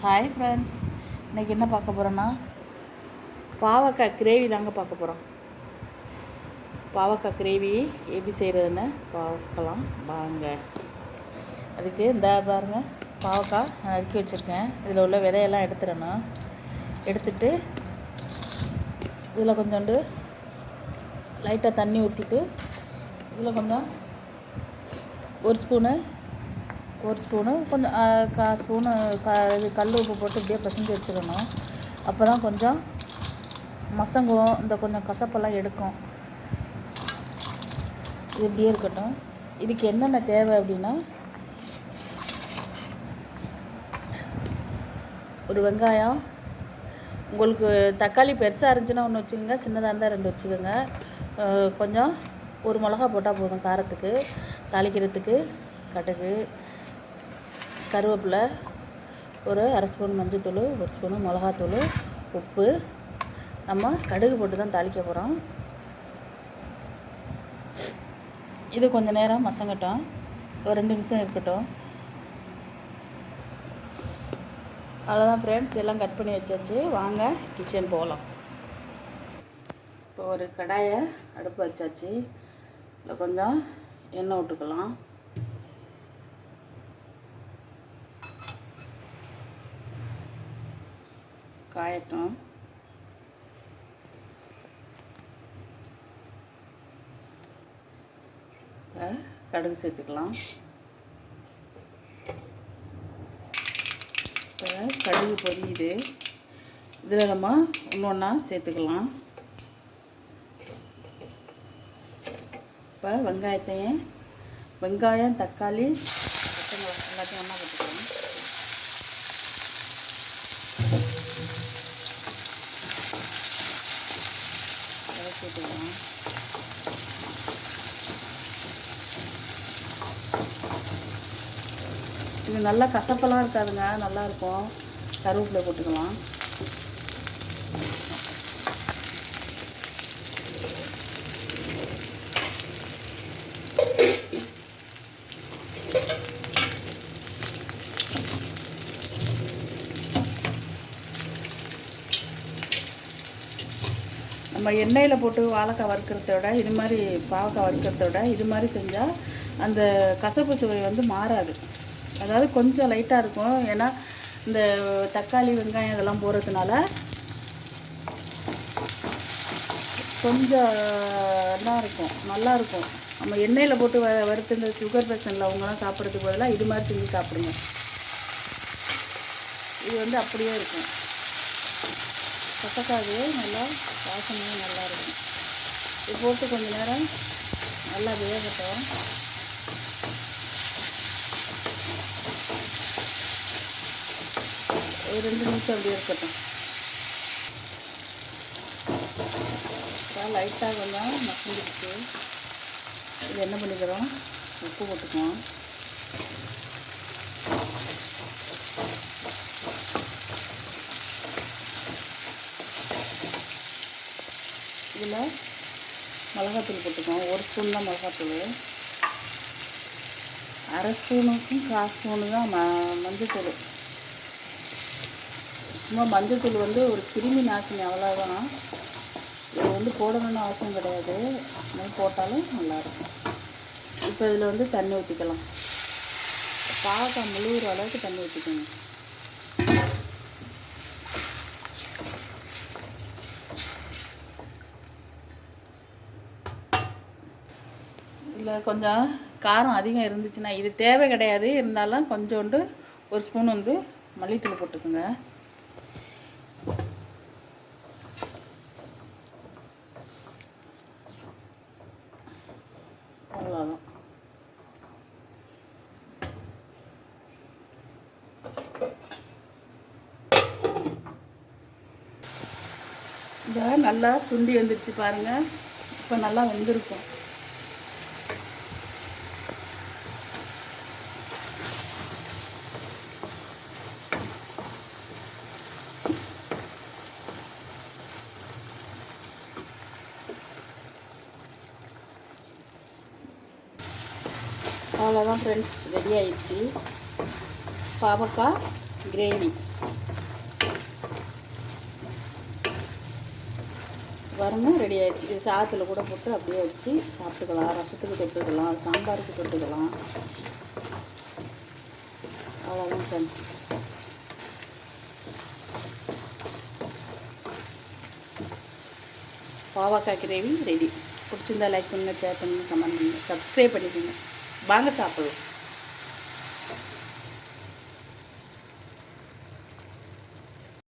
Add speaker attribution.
Speaker 1: Hi friends இன்றைக்கி என்ன பார்க்க போகிறோன்னா பாவக்காய் கிரேவி தாங்க பார்க்க போகிறோம் பாவக்காய் கிரேவி எப்படி செய்கிறதுன்னு பார்க்கலாம். வாங்க. அதுக்கு இந்த பாருங்கள் பாவக்காய் நான் நறுக்கி வச்சுருக்கேன். இதில் உள்ள விதையெல்லாம் எடுத்துடணும். எடுத்துட்டு இதில் கொஞ்சோண்டு லைட்டாக தண்ணி ஊற்றிட்டு இதில் கொஞ்சம் ஒரு ஸ்பூனு ஒரு ஸ்பூனு கொஞ்சம் கா ஸ்பூனு க இது கல் உப்பு போட்டு இப்படியே பிசைஞ்சு வச்சுக்கணும் அப்போ தான் கொஞ்சம் மசங்கும் இந்த கொஞ்சம் கசப்பெல்லாம் எடுக்கும். இது இப்படியே இருக்கட்டும். இதுக்கு என்னென்ன தேவை அப்படின்னா ஒரு வெங்காயம். உங்களுக்கு தக்காளி பெருசாக இருந்துச்சுன்னா ஒன்று வச்சுக்கோங்க சின்னதாக இருந்தால் ரெண்டு வச்சுக்கோங்க. கொஞ்சம் ஒரு மிளகா போட்டால் போதும் காரத்துக்கு தாளிக்கிறதுக்கு கடுகு கருவேப்பிலை ஒரு அரை ஸ்பூன் மஞ்சள்தூள் ஒரு ஸ்பூனு மிளகாத்தூள் உப்பு. நம்ம கடுகு போட்டு தான் தாளிக்க போகிறோம் இது கொஞ்சம் நேரம் மசங்கட்டும். ஒரு ரெண்டு நிமிஷம் இருக்கட்டும். அவ்வளோதான் ஃப்ரெண்ட்ஸ் எல்லாம் கட் பண்ணி வச்சாச்சு. வாங்க கிச்சன் போகலாம் இப்போ ஒரு கடாயை அடுப்பு வச்சாச்சு. இல்லை கொஞ்சம் எண்ணெய் விட்டுக்கலாம். காயட்டும். இப்போ கடுகு சேர்த்துக்கலாம். இப்போ கடுகு பொரியுது. இதில் நம்ம ஒன்று சேர்த்துக்கலாம். இப்போ வெங்காயத்தையும் வெங்காயம் தக்காளி பச்சை மிளகாய் எல்லாத்தையும் ஒன்றா போட்டுக்கலாம் சேர்த்துக்கலாம் இது நல்லா கசப்பெல்லாம் இருக்காதுங்க நல்லா இருக்கும். கருவேப்பிலை போட்டுக்கலாம். நம்ம எண்ணெயில் போட்டு வாழைக்காய் வறுக்கிறத விட இது மாதிரி பாவக்காய் வறுக்கிறத விட இது மாதிரி செஞ்சால் அந்த கசப்பு சுவை வந்து மாறாது. அதாவது கொஞ்சம் லைட்டாக இருக்கும். ஏன்னா இந்த தக்காளி வெங்காயம் இதெல்லாம் போடுறதுனால கொஞ்சம் நல்லா இருக்கும். நல்லாயிருக்கும் நம்ம எண்ணெயில் போட்டு வ வறுத்து இந்த சுகர் பேஷனில் அவங்கலாம் சாப்பிட்றதுக்கு பதிலாக இது மாதிரி செஞ்சு சாப்பிடுங்க. இது வந்து அப்படியே இருக்கும். கசக்காது நல்லா வாசனையும் நல்லா இருக்கும். இது போட்டு கொஞ்ச நேரம் நல்லா வேகட்டும். ஒரு ரெண்டு நிமிஷம் அப்படியே இருக்கட்டும். லைட்டாக கொஞ்சம் மசிஞ்சிருச்சு. இது என்ன பண்ணிக்கிறோம்? உப்பு போட்டுக்குவோம். இதில் மிளகாத்தூள் போட்டுக்குவோம். ஒரு ஸ்பூன் தான் மிளகாத்தூள். அரை ஸ்பூனுக்கும் கால் ஸ்பூனு தான் ம மஞ்சத்தூள். சும்மா மஞ்சத்தூள் வந்து ஒரு கிருமி நாசினி அவ்வளோதான் இது வந்து போடணும்னு அவசியம் கிடையாது. இது போட்டாலும் நல்லாயிருக்கும். இப்போ இதில் வந்து தண்ணி ஊற்றிக்கலாம். பாவக்காய் முழுகிற அளவுக்கு தண்ணி ஊற்றிக்கணும். இல்லை கொஞ்சம் காரம் அதிகம் இருந்துச்சுன்னா இது தேவை கிடையாது. இருந்தாலும் கொஞ்சோண்டு ஒரு ஸ்பூன் வந்து மல்லித்தூள் போட்டுக்கோங்க. அவ்வளோதான் இதை நல்லா சுண்டி வந்துருச்சு பாருங்கள் இப்போ நல்லா வெந்திருக்கும். அவ்வளோதான் ஃப்ரெண்ட்ஸ் ரெடி ஆயிடுச்சு. பாவக்காய் கிரேவி வரணும் ரெடி ஆயிடுச்சு. இது சாத்தில் கூட போட்டு அப்படியே வச்சு சாப்பிட்டுக்கலாம். ரசத்துக்கு தொட்டுக்கலாம் சாம்பாருக்கு தொட்டுக்கலாம் அவ்வளோதான் ஃப்ரெண்ட்ஸ் பாவக்காய் கிரேவி ரெடி பிடிச்சிருந்தா லைக் பண்ணுங்கள் ஷேர் பண்ணுங்கள் கமெண்ட் பண்ணுங்கள் சப்ஸ்கிரைப் பண்ணிக்கோங்க. வாங்க சாப்பிடலாம்.